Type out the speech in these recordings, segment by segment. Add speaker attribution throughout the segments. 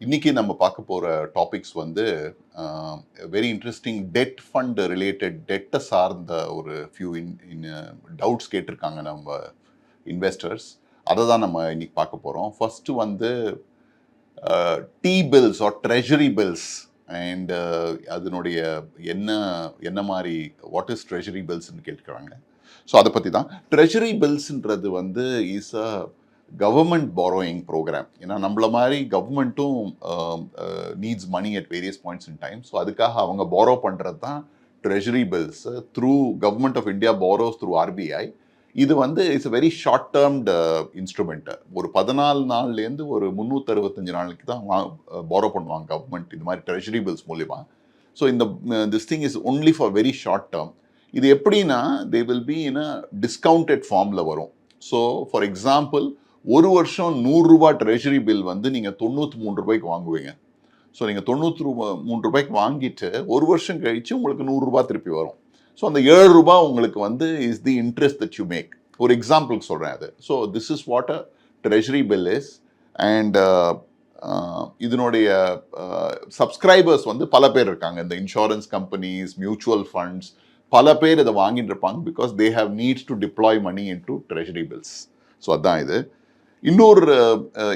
Speaker 1: இன்றைக்கி நம்ம பார்க்க போகிற டாபிக்ஸ் வந்து very interesting debt fund related டெட்டை சார்ந்த ஒரு ஃபியூ இன் இன் டவுட்ஸ் கேட்டிருக்காங்க நம்ம இன்வெஸ்டர்ஸ் அதை தான் நம்ம இன்னைக்கு பார்க்க போகிறோம் ஃபஸ்ட்டு வந்து T bills or treasury bills and அதனுடைய என்ன என்ன மாதிரி வாட் இஸ் ட்ரெஷரி பில்ஸ்ன்னு கேட்குறாங்க ஸோ அதை பற்றி தான் ட்ரெஷரி பில்ஸ்ன்றது வந்து is a government borrowing program ஏன்னா நம்மள மாதிரி கவர்மெண்ட்டும் needs money at various points in time so அதுக்காக அவங்க பாரோ பண்ணுறது தான் treasury bills through government of India borrows through RBI இது வந்து it's very short termed instrument ஒரு பதினாலு நாள்லேருந்து ஒரு முந்நூற்றறுபத்தஞ்சு நாளைக்கு தான் பாரோ பண்ணுவாங்க கவர்மெண்ட் இது மாதிரி ட்ரெஷரி பில்ஸ் மூலிமா ஸோ இந்த this thing is only for very short term இது எப்படின்னா they will be in a discounted ஃபார்மில் வரும். ஸோ ஃபார் எக்ஸாம்பிள் ஒரு வருஷம் நூறுரூபா ட்ரெஷரி பில் வந்து நீங்கள் தொண்ணூற்றி மூணு ரூபாய்க்கு வாங்குவீங்க. ஸோ நீங்கள் தொண்ணூற்றி ரூபா மூணு ரூபாய்க்கு வாங்கிட்டு ஒரு வருஷம் கழித்து உங்களுக்கு நூறுரூபா திருப்பி வரும். ஸோ அந்த ஏழு ரூபா உங்களுக்கு வந்து is the interest that you make ஒரு எக்ஸாம்பிளுக்கு சொல்கிறேன் அது. So this is what a treasury bill is and இதனுடைய uh, சப்ஸ்கிரைபர்ஸ் வந்து பல பேர் இருக்காங்க. இந்த இன்சூரன்ஸ் கம்பெனிஸ் மியூச்சுவல் ஃபண்ட்ஸ் பல பேர் இதை வாங்கிட்டு இருப்பாங்க because they have needs to deploy money in to treasury bills so அதான் இது. இன்னொரு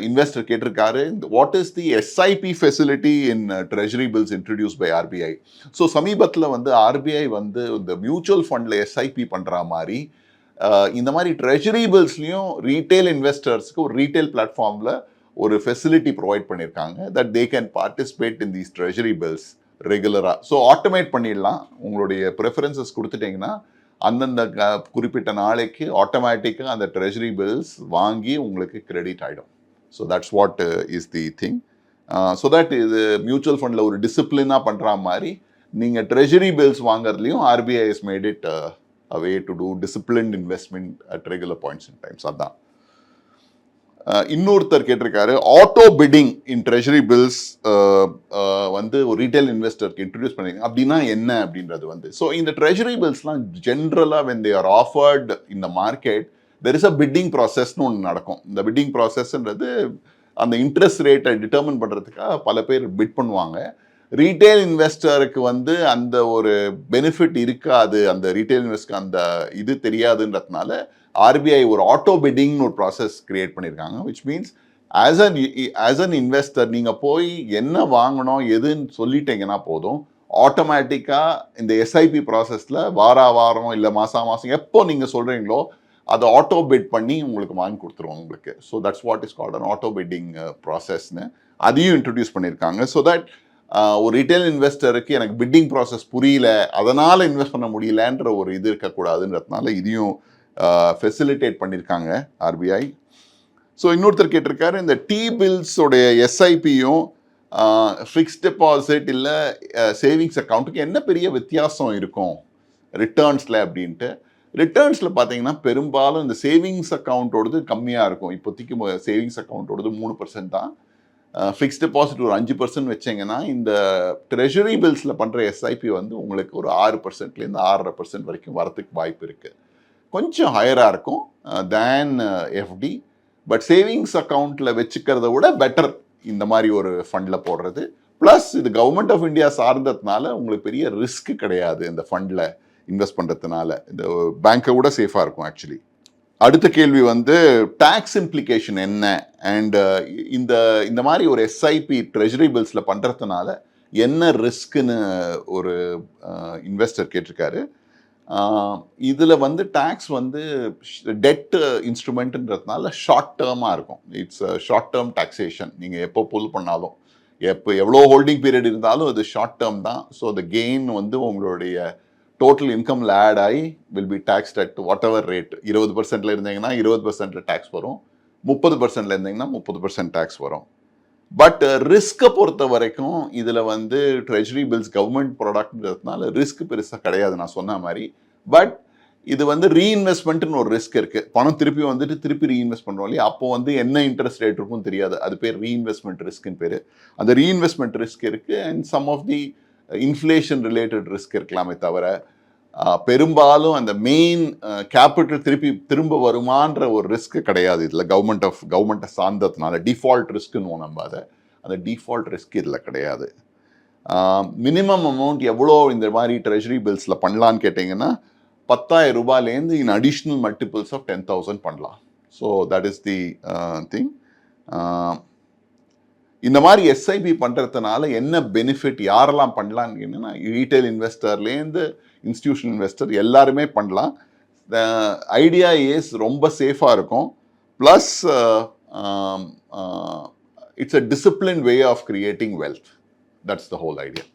Speaker 1: இன்வெஸ்டர் கேட்டிருக்காரு what is the SIP facility in treasury bills introduce by RBI so சமீபத்தில் வந்து ஆர்பிஐ வந்து இந்த மியூச்சுவல் ஃபண்டில் எஸ்ஐபி பண்ணுற மாதிரி இந்த மாதிரி ட்ரெஷரி பில்ஸ்லையும் ரீட்டைல் இன்வெஸ்டர்ஸ்க்கு ஒரு ரீட்டைல் பிளாட்ஃபார்மில் ஒரு ஃபெசிலிட்டி ப்ரொவைட் பண்ணியிருக்காங்க that they can participate in these treasury bills ரெகுலராக ஸோ ஆட்டோமேட் பண்ணிடலாம். உங்களுடைய ப்ரிஃபரன்சஸ் கொடுத்துட்டிங்கன்னா அந்தந்த குறிப்பிட்ட நாளைக்கு ஆட்டோமேட்டிக்காக அந்த ட்ரெஷரி பில்ஸ் வாங்கி உங்களுக்கு கிரெடிட் ஆகிடும் so that's what is the thing so that இது மியூச்சுவல் ஃபண்டில் ஒரு டிசிப்ளினாக பண்ணுற மாதிரி நீங்கள் treasury bills வாங்குறதுலையும் RBI is made it a way to do disciplined investment at regular points in times அதான். இன்னொருத்தர் கேட்டிருக்காரு. Auto bidding in treasury bills வந்து ஒரு ரீட்டைல் இன்வெஸ்டருக்கு இன்ட்ரடியூஸ் பண்ணிருக்காங்க. அப்படின்னா என்ன அப்படின்றது வந்து. ஸோ இந்த ட்ரெஷரி பில்ஸ்லாம் ஜென்ரலாக வென் தே ஆர் ஆஃபர்ட் இந்த market there is a bidding ப்ராசஸ்னு ஒன்று நடக்கும். இந்த பிட்டிங் ப்ராசஸ்ன்றது அந்த இன்ட்ரெஸ்ட் ரேட்டை டிட்டர்மின் பண்ணுறதுக்காக பல பேர் பிட் பண்ணுவாங்க. ரீட்டைல் இன்வெஸ்டருக்கு வந்து அந்த ஒரு பெனிஃபிட் இருக்காது. அந்த ரீட்டைல் இன்வெஸ்ட்க்கு அந்த இது தெரியாதுன்றதுனால ஆர்பிஐ ஒரு ஆட்டோ பிட்டிங்னு ஒரு ப்ராசஸ் கிரியேட் பண்ணியிருக்காங்க which means as an as an investor நீங்கள் போய் என்ன வாங்கணும் எதுன்னு சொல்லிட்டீங்கன்னா போதும். ஆட்டோமேட்டிக்காக இந்த எஸ்ஐபி ப்ராசஸில் வார வாரம் இல்லை மாதம் மாதம் எப்போ நீங்கள் சொல்கிறீங்களோ அதை ஆட்டோ பிட் பண்ணி உங்களுக்கு வாங்கி கொடுத்துருவோம் உங்களுக்கு. So that's what is called an auto bidding ப்ராசஸ்னு அதையும் இன்ட்ரடியூஸ் பண்ணியிருக்காங்க ஸோ தட் ஒரு ரிட்டைல் இன்வெஸ்டருக்கு எனக்கு பிட்டிங் ப்ராசஸ் புரியல அதனால் இன்வெஸ்ட் பண்ண முடியலன்ற ஒரு இது இருக்கக்கூடாதுன்றதுனால இதையும் ஃபெசிலிட்டேட் பண்ணியிருக்காங்க ஆர்பிஐ ஸோ இன்னொருத்தர் கேட்டிருக்காரு இந்த டி பில்ஸோடைய எஸ்ஐபியும் ஃபிக்ஸ் டெபாசிட் இல்லை சேவிங்ஸ் அக்கௌண்ட்டுக்கு என்ன பெரிய வித்தியாசம் இருக்கும்? ரிட்டர்ன்ஸில் அப்படின்ட்டு. ரிட்டர்ன்ஸில் பார்த்தீங்கன்னா பெரும்பாலும் இந்த சேவிங்ஸ் அக்கௌண்ட்டோடது கம்மியாக இருக்கும். இப்போதைக்கு சேவிங்ஸ் அக்கௌண்ட்டோடது மூணு பர்சன்ட் தான். ஃபிக்ஸ் டெபாசிட் ஒரு அஞ்சு பர்சன்ட் வச்சிங்கன்னா இந்த ட்ரெஷரி பில்ஸில் பண்ணுற எஸ்ஐபி வந்து உங்களுக்கு ஒரு ஆறு பர்சன்ட்லேருந்து ஆறரை பர்சன்ட் வரைக்கும் வரத்துக்கு வாய்ப்பு இருக்குது கொஞ்சம் ஹையராக இருக்கும் தேன் எஃப்டி பட் சேவிங்ஸ் அக்கௌண்ட்டில் வச்சுக்கிறத விட பெட்டர் இந்த மாதிரி ஒரு ஃபண்டில் போடுறது. ப்ளஸ் இது கவர்மெண்ட் ஆஃப் இந்தியா சார்ந்ததுனால உங்களுக்கு பெரிய ரிஸ்க் கிடையாது இந்த ஃபண்டில் இன்வெஸ்ட் பண்ணுறதுனால இந்த பேங்க்கை விட சேஃபாக இருக்கும் ஆக்சுவலி அடுத்த கேள்வி வந்து டேக்ஸ் இம்ப்ளிகேஷன் என்ன? அண்ட் uh, இந்த இந்த மாதிரி ஒரு எஸ்ஐபி ட்ரெஜரி பில்ஸில் பண்ணுறதுனால என்ன ரிஸ்க்குன்னு ஒரு uh, இன்வெஸ்டர் கேட்டிருக்காரு. இதில் வந்து டேக்ஸ் வந்து டெட் இன்ஸ்ட்ருமெண்ட்டுன்றதுனால ஷார்ட் டேர்மாக இருக்கும். இட்ஸ் ஷார்ட் டேர்ம் டாக்ஸேஷன் நீங்கள் எப்போ புல் பண்ணாலும் எப்போ எவ்வளோ ஹோல்டிங் பீரியட் இருந்தாலும் அது ஷார்ட் டேர்ம் தான். ஸோ அந்த கெயின் வந்து உங்களுடைய டோட்டல் இன்கமில் ஆட் ஆகி will be taxed at whatever rate இருபது பர்சன்ட்ல இருந்தீங்கன்னா இருபது பர்சன்ட் டேக்ஸ் வரும். முப்பது பர்சன்ட்ல இருந்தீங்கன்னா முப்பது பர்சன்ட் டேக்ஸ் வரும். பட் ரிஸ்க்கை uh, பொறுத்த வரைக்கும் இதில் வந்து ட்ரெஜரி பில்ஸ் கவர்மெண்ட் ப்ராடக்ட்ன்றதுனால ரிஸ்க் பெருசாக கிடையாது நான் சொன்ன மாதிரி. பட் இது வந்து ரீஇன்வெஸ்ட்மெண்ட்னு ஒரு ரிஸ்க் இருக்குது பணம் திருப்பி வந்துட்டு திருப்பி ரீஇன்வெஸ்ட் பண்ணுறோம் இல்லையா? அப்போ வந்து என்ன இன்ட்ரெஸ்ட் ரேட் இருக்கும் தெரியாது. அது பேர் ரீஇன்வெஸ்ட்மெண்ட் ரிஸ்க்னு பேர். அந்த ரீஇன்வெஸ்ட்மெண்ட் ரிஸ்க் இருக்குது and some of the inflation related risk இருக்கலாமே தவிர பெரும்பாலும் அந்த மெயின் கேபிட்டல் திருப்பி திரும்ப வருமான்ற ஒரு ரிஸ்க் கிடையாது இதில். கவர்மெண்ட் ஆஃப் கவர்மெண்ட்டை சார்ந்ததுனால டிஃபால்ட் ரிஸ்க்குன்னு நம்ம அதை அந்த டிஃபால்ட் ரிஸ்க் இதில் கிடையாது. மினிமம் அமௌண்ட் எவ்வளோ இந்த மாதிரி ட்ரெஷரி பில்ஸில் பண்ணலான்னு கேட்டிங்கன்னா பத்தாயிரம் ரூபாயிலேருந்து in additional multiples of ten thousand பண்ணலாம். So that is the thing இந்த மாதிரி எஸ்ஐபி பண்ணுறதுனால என்ன பெனிஃபிட் யாரெல்லாம் பண்ணலான்னு கேட்டிங்கன்னா ரீட்டைல் இன்வெஸ்டர்லேருந்து இன்ஸ்டியூஷன் இன்வெஸ்டர் எல்லாருமே பண்ணலாம். ஐடியா ஏஸ் ரொம்ப சேஃபாக இருக்கும். Plus it's a discipline way of creating wealth that's the whole idea